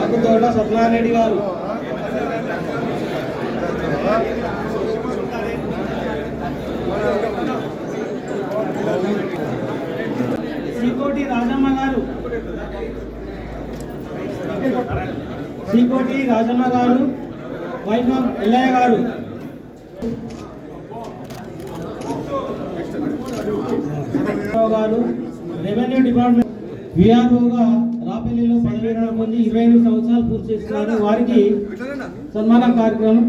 ఆకుతోట సత్యనారాయణ గారు. శ్రీకోటి రాజమ్మ గారు. శ్రీకోటి రాజమ్మ గారు వైఫ్ ఎల్లయ్య గారు. గారు రెవెన్యూ డిపార్ట్మెంట్. విఆర్ఓగా రాపల్లిలో పదవి మంది ఇరవై ఎనిమిది సంవత్సరాలు పూర్తి చేస్తున్నారు. వారికి సన్మాన కార్యక్రమం.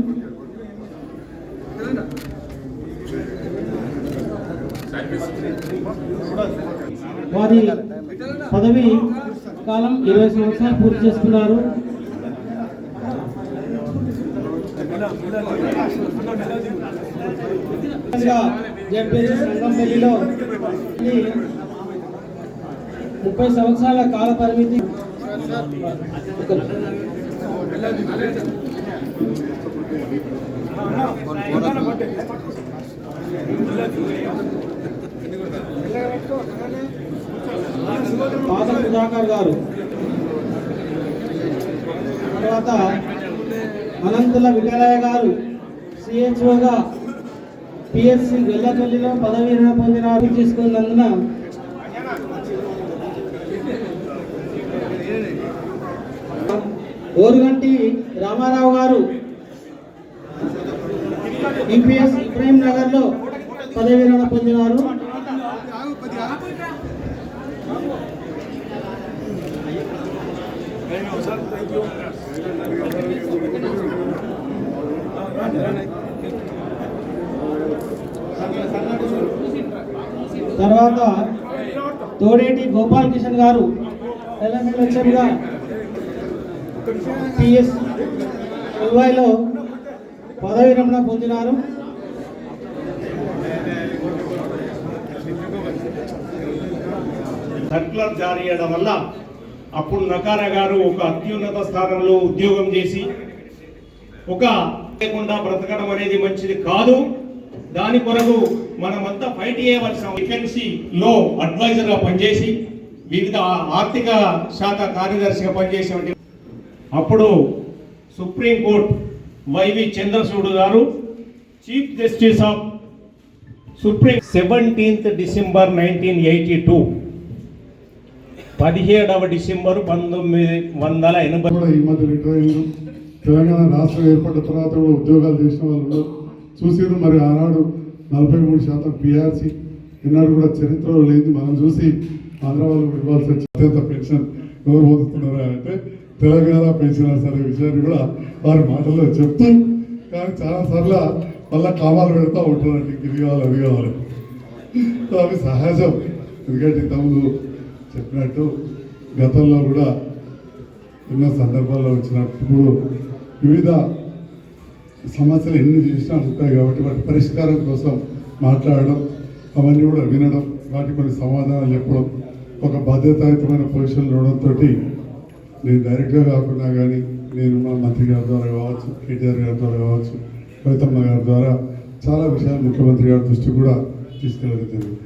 వారి పదవి కాలం ఇరవై సంవత్సరాలు పూర్తి చేసుకున్నారు. జడ్పీసీ ముప్పై సంవత్సరాల కాల పరిమితి పాదం సుధాకర్ గారు. తర్వాత అనంతుల విఠలయ్య గారు సిహెచ్ఓగా పిఎస్సి వెల్లపల్లిలో పదవి విరమణ పొందిన తీసుకున్నందున ఓరుగంటి రామారావు గారు ఈపీఎస్ ఇబ్రాహిం నగర్లో పదవి విరమణ పొందినారు. తర్వాత తోడేటి గోపాల్ కిషన్ గారు తెలంగాణ లక్ష్యంగా పిఎస్ ఉల్వాయిలో పదవి విరమణ పొందినారు. సర్క్యులర్ జారీ చేయడం వల్ల అప్పుడు నకారా గారు ఒక అత్యున్నత స్థానంలో ఉద్యోగం చేసి ఒక లేకుండా బ్రతకడం అనేది మంచిది కాదు. దాని కొరకు మనమంతా ఫైట్ చేయవలసిన వేకెన్సీ లో అడ్వైజర్గా పనిచేసి వివిధ ఆర్థిక శాఖ కార్యదర్శిగా పనిచేసేటువంటి అప్పుడు supreme court Y V Chandrachud గారు chief justice of supreme seventeenth December nineteen eighty two పదిహేడవ డిసెంబర్ పంతొమ్మిది వందల ఎనభై కూడా ఈ మధ్య రిటైర్ తెలంగాణ రాష్ట్రం ఏర్పడిన తర్వాత కూడా ఉద్యోగాలు చేసిన వాళ్ళు ఉన్నారు. మరి ఆనాడు నలభై మూడు శాతం పిఆర్సీ ఈనాడు కూడా చరిత్రలో లేదు మనం చూసి ఆంధ్ర వాళ్ళు ఇవ్వాల్సి అత్యంత పెన్షన్ ఎవరు పొందుతున్నారా అంటే తెలంగాణ పెన్షనర్స్ అనే విషయాన్ని కూడా వారి మాటల్లో చెప్తూ కానీ చాలా సార్లు మళ్ళీ కామాలు పెడతా ఉంటారండి ఇది కావాలి అది కావాలి అవి సహజం. ఎందుకంటే ఇంతకుముందు చెప్పినట్టు గతంలో కూడా ఎన్నో సందర్భాల్లో వచ్చినప్పుడు వివిధ సమస్యలు ఎన్ని చేసినా ఉంటాయి కాబట్టి వాటి పరిష్కారం కోసం మాట్లాడడం అవన్నీ కూడా వినడం వాటి కొన్ని సమాధానాలు చెప్పడం ఒక బాధ్యతాయుతమైన పొజిషన్లో ఉండడంతో నేను డైరెక్ట్గా కాకుండా కానీ నేను మా మంత్రి గారి ద్వారా కావచ్చు కేటీఆర్ గారి ద్వారా కావచ్చు కవితమ్మ గారి ద్వారా చాలా విషయాలు ముఖ్యమంత్రి గారి దృష్టికి కూడా తీసుకెళ్ళడం జరిగింది.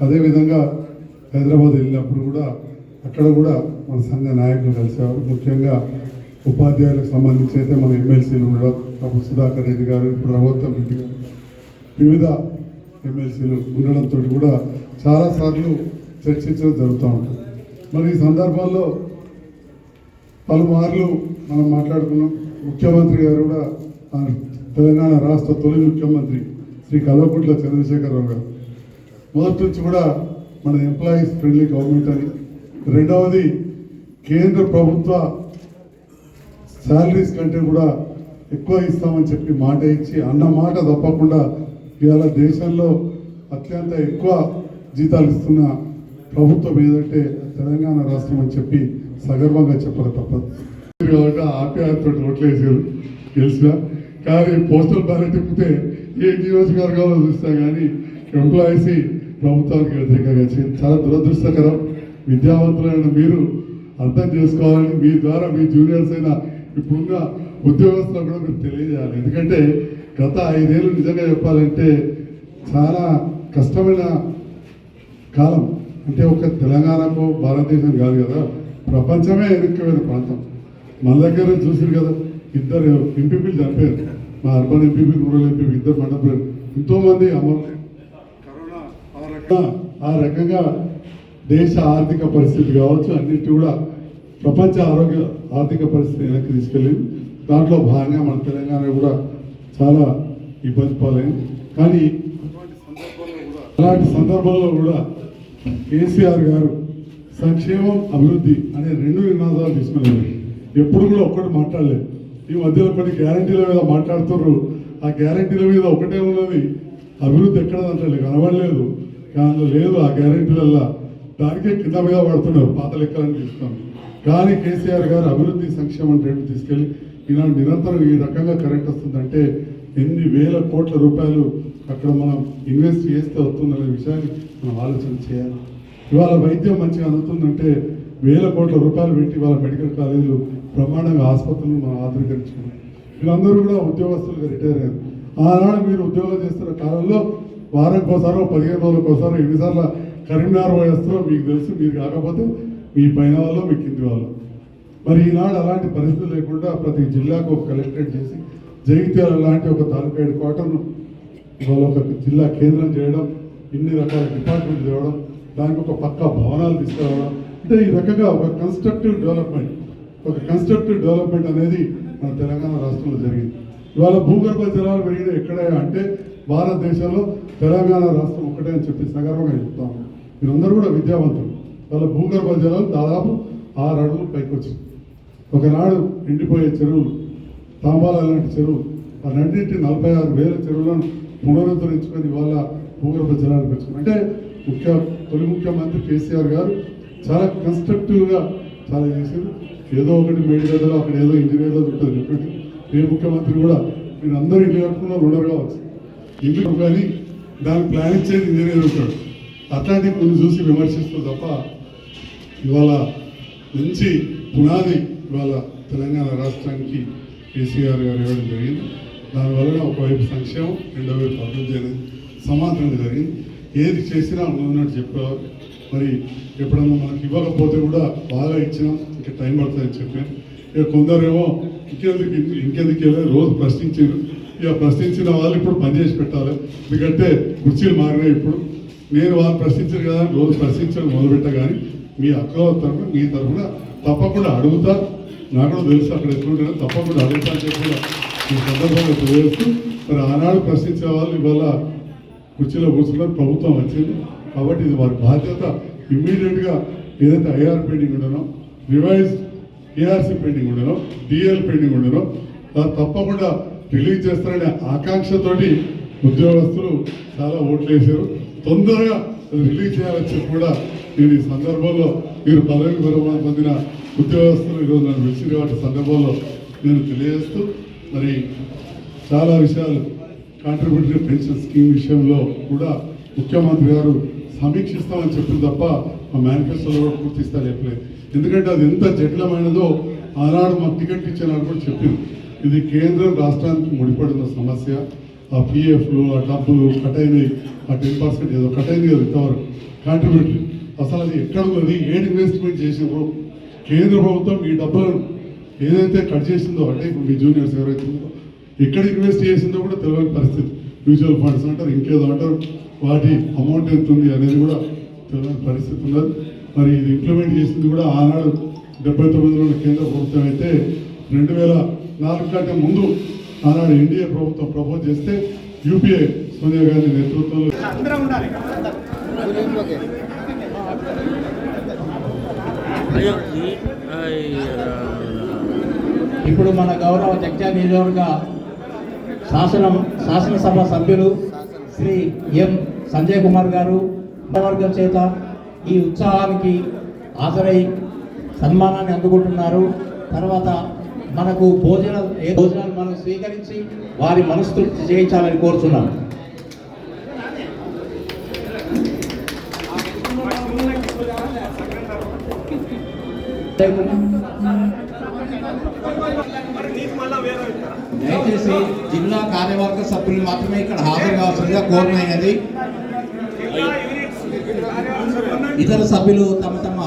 అదేవిధంగా హైదరాబాద్ వెళ్ళినప్పుడు కూడా అక్కడ కూడా మన సంఘ నాయకులు కలిసేవారు. ముఖ్యంగా ఉపాధ్యాయులకు సంబంధించి అయితే మన ఎమ్మెల్సీలు ఉండడం అప్పుడు సుధాకర్ రెడ్డి గారు ఇప్పుడు రఘుత్తం రెడ్డి గారు వివిధ ఎమ్మెల్సీలు ఉండడంతో కూడా చాలాసార్లు చర్చించడం జరుగుతూ ఉంటుంది. మరి ఈ సందర్భంలో పలుమార్లు మనం మాట్లాడుకున్నాం. ముఖ్యమంత్రి గారు కూడా తెలంగాణ రాష్ట్ర తొలి ముఖ్యమంత్రి శ్రీ కల్వకుంట్ల చంద్రశేఖరరావు గారు. మొదటి నుంచి కూడా మన ఎంప్లాయీస్ ఫ్రెండ్లీ గవర్నమెంట్ అని. రెండవది కేంద్ర ప్రభుత్వ శాలరీస్ కంటే కూడా ఎక్కువ ఇస్తామని చెప్పి మాట ఇచ్చి అన్న మాట తప్పకుండా ఇవాళ దేశంలో అత్యంత ఎక్కువ జీతాలు ఇస్తున్న ప్రభుత్వం ఏదంటే తెలంగాణ రాష్ట్రం అని చెప్పి సగర్వంగా చెప్పక తప్పదు. కాబట్టి ఆప్యాయతతో ఓట్లేసారు గెలిచిన. కానీ పోస్టల్ బ్యాలెట్ తిప్పితే ఏ నియోజకవర్గంలో చూస్తా కానీ ఎంప్లాయీస్ ప్రభుత్వానికి వ్యతిరేకంగా చాలా దురదృష్టకరం. విద్యావంతులైన మీరు అర్థం చేసుకోవాలని మీ ద్వారా మీ జూనియర్స్ అయినా ఇప్పుడున్న ఉద్యోగస్తులకు కూడా మీరు తెలియజేయాలి. ఎందుకంటే గత ఐదేళ్ళు నిజంగా చెప్పాలంటే చాలా కష్టమైన కాలం. అంటే ఒక తెలంగాణకు భారతదేశం కాదు కదా. ప్రపంచమే ఎదుర్కోయిన ప్రాంతం. మన దగ్గర చూసారు కదా ఇద్దరు ఎంపీపీలు చనిపోయారు. మా అర్బన్ ఎంపీపీ రూరల్ ఎంపీ ఇద్దరు మండపం ఎంతోమంది అమలు ఆ రకంగా ఆ రకంగా దేశ ఆర్థిక పరిస్థితి కావచ్చు అన్నిటి కూడా ప్రపంచ ఆరోగ్య ఆర్థిక పరిస్థితి వెనక్కి తీసుకెళ్ళింది దాంట్లో భాగంగా మన తెలంగాణ కూడా చాలా ఇబ్బంది పాలైంది. కానీ అలాంటి సందర్భంలో కూడా కేసీఆర్ గారు సంక్షేమం అభివృద్ధి అనే రెండు నినాదాలు తీసుకున్నారు. ఎప్పుడు కూడా ఒక్కటి మాట్లాడలేదు. ఈ మధ్యలో కొన్ని గ్యారంటీల మీద మాట్లాడుతున్నారు. ఆ గ్యారంటీల మీద ఒకటే ఉన్నది అభివృద్ధి ఎక్కడ అంటే కనబడలేదు. కానీ లేదు ఆ గ్యారంటీలల్లా దానికే కింద మీద పడుతున్నారు పాత లెక్కలను తీస్తాం కానీ కేసీఆర్ గారు అభివృద్ధి సంక్షేమం రేటు తీసుకెళ్ళి ఈనాడు నిరంతరం ఈ రకంగా కరెంట్ వస్తుందంటే ఎన్ని వేల కోట్ల రూపాయలు అక్కడ మనం ఇన్వెస్ట్ చేస్తే వస్తుందనే విషయాన్ని మనం ఆలోచన చేయాలి. ఇవాళ వైద్యం మంచిగా అందుతుందంటే వేల కోట్ల రూపాయలు పెట్టి వాళ్ళ మెడికల్ కాలేజీలు బ్రహ్మాండంగా ఆసుపత్రులు మనం ఆధునీకరించుకున్నాం. వీళ్ళందరూ కూడా ఉద్యోగస్తులుగా రిటైర్ అయ్యారు. ఆనాడు మీరు ఉద్యోగం చేస్తున్న కాలంలో వారంకోసారో పదిహేను రోజులకోసారో ఎన్నిసార్లు కరీంనగర్ వయస్సులో మీకు తెలుసు మీరు కాకపోతే మీ పైన వాళ్ళు మీ కింది వాళ్ళు. మరి ఈనాడు అలాంటి పరిస్థితి లేకుండా ప్రతి జిల్లాకు ఒక కలెక్టరేట్ చేసి జగిత్యాల లాంటి ఒక తాలూకా హెడ్ క్వార్టర్ను ఇవాళ ఒక జిల్లా కేంద్రం చేయడం ఇన్ని రకాల డిపార్ట్మెంట్ తేవడం దానికి ఒక పక్క భవనాలు తీసుకురావడం అంటే ఈ రకంగా ఒక కన్స్ట్రక్టివ్ డెవలప్మెంట్ ఒక కన్స్ట్రక్టివ్ డెవలప్మెంట్ అనేది మన తెలంగాణ రాష్ట్రంలో జరిగింది. ఇవాళ భూగర్భ జలాలు పెరిగిన ఎక్కడ అంటే భారతదేశంలో తెలంగాణ రాష్ట్రం ఒకటే అని చెప్పి సగర్వంగా చెప్తాము మీరందరూ కూడా విద్యావంతులు. వాళ్ళ భూగర్భ జలాలు దాదాపు ఆరు అడుగులు పైకి వచ్చింది ఒకనాడు ఎండిపోయే చెరువులు తాంబాల లాంటి చెరువులు వాటన్నింటి నలభై ఆరు వేల చెరువులను పునరుద్ధరించుకొని వాళ్ళ భూగర్భ జలాలు పెంచుకుని అంటే ముఖ్య తొలి ముఖ్యమంత్రి కేసీఆర్ గారు చాలా కన్స్ట్రక్టివ్గా చాలా చేశారు. ఏదో ఒకటి మేడిగడ్డలో అక్కడ ఏదో ఇంజనీర్లో ఉంటుంది చెప్పండి ఏ ముఖ్యమంత్రి కూడా మీరు అందరూ ఇల్లు కట్టుకున్న రుణర్ కావచ్చు. ఇల్లు కానీ దాన్ని ప్లాన్ ఇచ్చేది ఇంజనీర్ ఉంటాడు. అట్లాంటి కొన్ని చూసి విమర్శిస్తూ తప్ప ఇవాళ మంచి పునాది ఇవాళ తెలంగాణ రాష్ట్రానికి కేసీఆర్ గారు ఇవ్వడం జరిగింది. దానివల్ల ఒకవైపు సంక్షేమం రెండో వైపు అభివృద్ధి అనేది సమాధానం జరిగింది. ఏది చేసినా ఉన్నట్టు చెప్పేవారు. మరి ఎప్పుడన్నా మనకి ఇవ్వకపోతే కూడా బాగా ఇచ్చినాం ఇంకా టైం పడుతుందని చెప్పాను ఇక కొందరేమో ఇంకెందుకు ఇంకెందుకు రోజు ప్రశ్నించారు. ఇక ప్రశ్నించిన వాళ్ళు ఇప్పుడు పనిచేసి పెట్టాలి. ఎందుకంటే కుర్చీలు మారినాయి ఇప్పుడు. నేను వాళ్ళు ప్రశ్నించారు కదా రోజు ప్రశ్నించడం మొదలుపెట్ట కానీ మీ అక్క తరఫున మీ తరఫున తప్పకుండా అడుగుతా. నాకు కూడా తెలుసు అక్కడ ఎట్లుంటారో తప్పకుండా అడుగుతా అని చెప్పి ఈ సందర్భంగా తెలియజేస్తూ మరి ఆనాడు ప్రశ్నించే వాళ్ళు ఇవాళ కుర్చీలో కూర్చున్నారు ప్రభుత్వం వచ్చింది. కాబట్టి ఇది వారి బాధ్యత. ఇమ్మీడియట్గా ఏదైతే I R pending ఉండనో revise A R C pending ఉండనో D L pending ఉండనో తప్పకుండా రిలీజ్ చేస్తారనే ఆకాంక్షతోటి ఉద్యోగస్తులు చాలా ఓట్లు వేశారు. తొందరగా రిలీజ్ చేయాలని చెప్పి కూడా నేను ఈ సందర్భంలో మీరు పదవి విరమణ పొందిన ఉద్యోగస్తులు ఈరోజు నన్ను పిలిచిన కాబట్టి సందర్భంలో నేను తెలియజేస్తూ మరి చాలా విషయాలు కాంట్రిబ్యూటరీ పెన్షన్ స్కీమ్ విషయంలో కూడా ముఖ్యమంత్రి గారు సమీక్షిస్తామని చెప్పింది తప్ప ఆ మేనిఫెస్టోలో కూడా పూర్తిస్తారు చెప్పలేదు ఎందుకంటే అది ఎంత జటిలమైనదో ఆనాడు మాకు టికెట్ ఇచ్చిన కూడా చెప్పింది ఇది కేంద్రం రాష్ట్రానికి ముడిపడిన సమస్య. ఆ పిఎఫ్లు ఆ డబ్బులు కట్ అయినాయి ఆ టెన్ పర్సెంట్ ఏదో కట్ అయింది కదా ఇంతవరకు. కాంట్రిబ్యూటరీ అసలు అది ఎక్కడ ఉన్నది? ఏడు ఇన్వెస్ట్మెంట్ చేసినారు కేంద్ర ప్రభుత్వం ఈ డబ్బులను ఏదైతే కట్ చేసిందో అంటే ఇప్పుడు మీ జూనియర్స్ ఎవరైతే ఉన్నారో ఎక్కడ ఇన్వెస్ట్ చేసిందో కూడా తెలియని పరిస్థితి. మ్యూచువల్ ఫండ్స్ అంటారు ఇంకేదో అంటారు. వాటి అమౌంట్ ఎంత ఉంది అనేది కూడా తెలియని పరిస్థితి ఉన్నది. మరి ఇది ఇంప్లిమెంట్ చేసింది కూడా ఆనాడు డెబ్బై తొమ్మిదిలో కేంద్ర ప్రభుత్వం అయితే రెండు వేల నాలుగు కంటే ముందు ఆనాడు ఎన్డీఏ ప్రభుత్వం ప్రపోజ్ చేస్తే యూపీఏ సోనియా గాంధీ నేతృత్వంలో ఇప్పుడు మన గౌరవ జగ్జా నియోజకవర్గ శాసనం శాసనసభ సభ్యులు శ్రీ ఎం. సంజయ్ కుమార్ గారు వర్గం చేత ఈ ఉత్సాహానికి హాజరై సన్మానాన్ని అందుకుంటున్నారు. తర్వాత మనకు భోజన ఏ భోజనాలు మనం స్వీకరించి వారి మనస్తృప్తి చేయించాలని కోరుతున్నాం దయచేసి జిల్లా కార్యవర్గ సభ్యులు మాత్రమే ఇక్కడ హాజరు కావాల్సిందిగా కోరినది ఇతర సభ్యులు తమ తమ